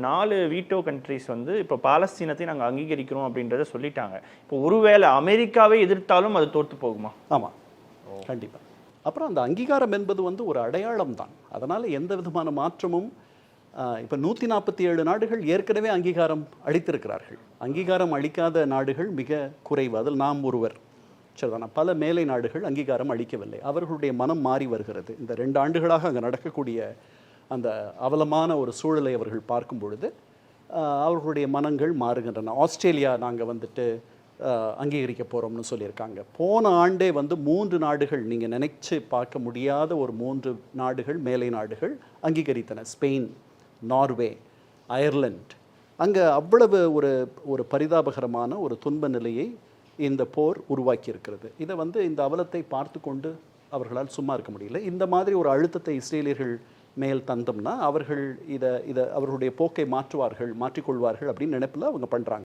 நாலு veto countries வந்து இப்போ பாலஸ்தீனத்தை நாங்கள் அங்கீகரிக்கிறோம் அப்படின்றத சொல்லிட்டாங்க. இப்போ ஒருவேளை அமெரிக்காவே எதிர்த்தாலும் அது தோற்று போகுமா? ஆமாம் கண்டிப்பாக அப்புறம் அந்த அங்கீகாரம் என்பது வந்து ஒரு அடையாளம் தான். அதனால் எந்த விதமான மாற்றமும் இப்போ நூற்றி நாற்பத்தி ஏழு நாடுகள் ஏற்கனவே அங்கீகாரம் அளித்திருக்கிறார்கள். அங்கீகாரம் அளிக்காத நாடுகள் மிக குறைவு. அதில் நாம் ஒருவர். சரிதானா? பல மேலை நாடுகள் அங்கீகாரம் அளிக்கவில்லை. அவர்களுடைய மனம் மாறி வருகிறது. இந்த ரெண்டு ஆண்டுகளாக அங்கே நடக்கக்கூடிய அந்த அவலமான ஒரு சூழலை அவர்கள் பார்க்கும் பொழுது அவர்களுடைய மனங்கள் மாறுகின்றன. ஆஸ்திரேலியா நாங்கள் வந்துட்டு அங்கீகரிக்க போகிறோம்னு சொல்லியிருக்காங்க. போன ஆண்டே வந்து மூன்று நாடுகள் நீங்கள் நினைச்சு பார்க்க முடியாத ஒரு மூன்று நாடுகள் மேலை நாடுகள் அங்கீகரித்தன. Spain Norway அயர்லண்ட். அங்கே அவ்வளவு ஒரு ஒரு பரிதாபகரமான ஒரு துன்ப நிலையை இந்த போர் உருவாக்கி இருக்கிறது இதை வந்து இந்த அவலத்தை பார்த்து கொண்டு அவர்களால் சும்மா இருக்க முடியல. இந்த மாதிரி ஒரு அழுத்தத்தை இஸ்ரேலியர்கள் மேல் தந்தோம்னா அவர்கள் இதை இதை அவர்களுடைய போக்கை மாற்றுவார்கள் மாற்றிக்கொள்வார்கள் அப்படின்னு நினைப்பில் அவங்க பண்ணுறாங்க